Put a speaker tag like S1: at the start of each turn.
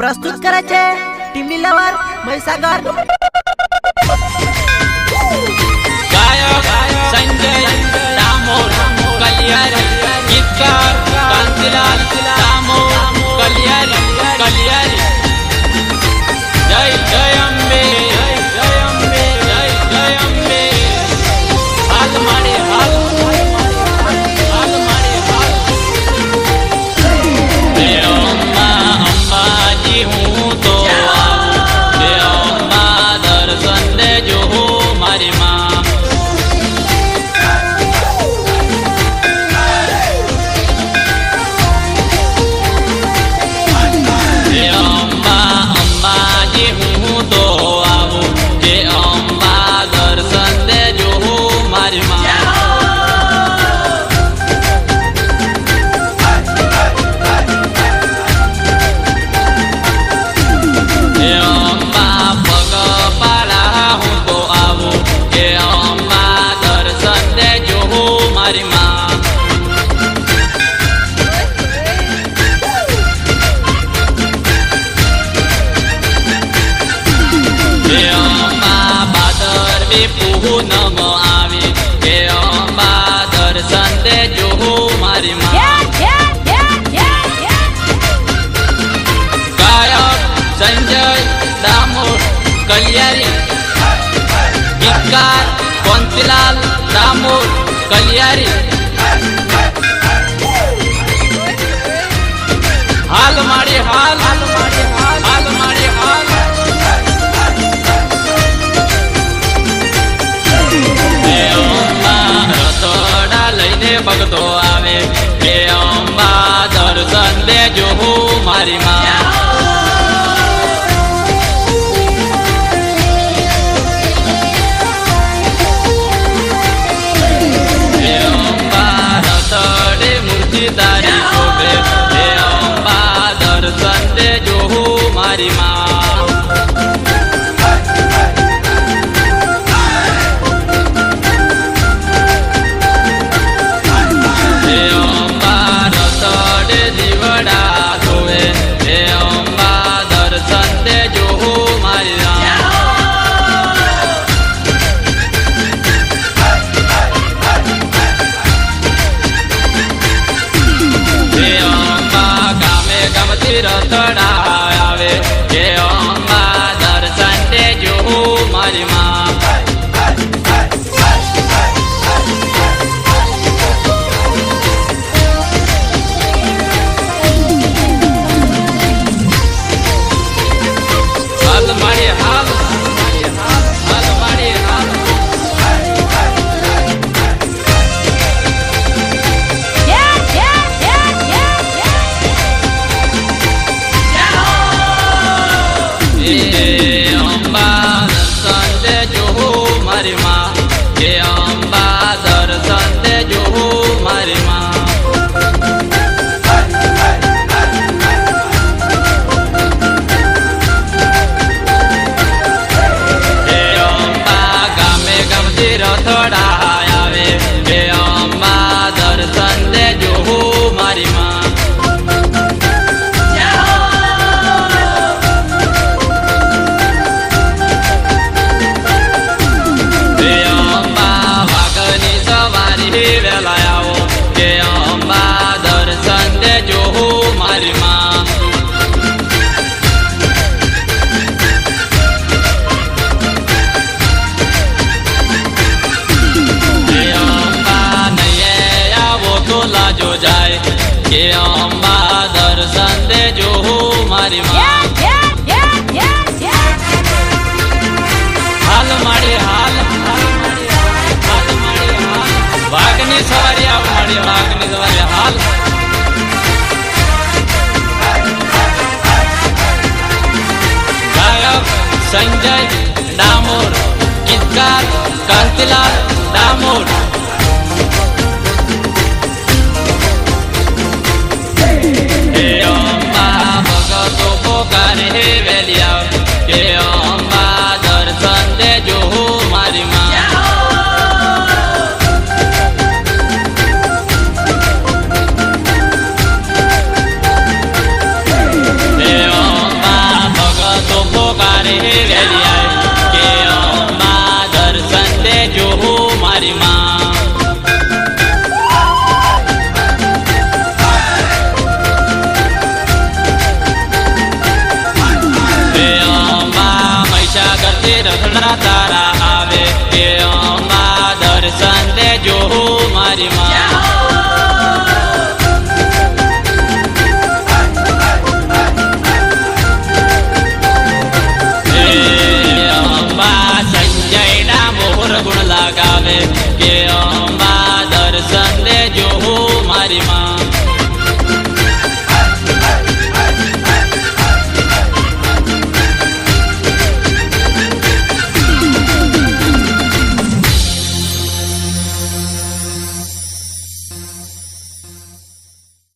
S1: प्रस्तुत करायचे.
S2: टिमली लवर मैसागर મોતીલાલ દામોર કલિયારી હાલ માડી હાલ લઈને ભગતો આવે. હે અંબા દર્શન દેજો મારી માં. ইসলাম নামুন Agave,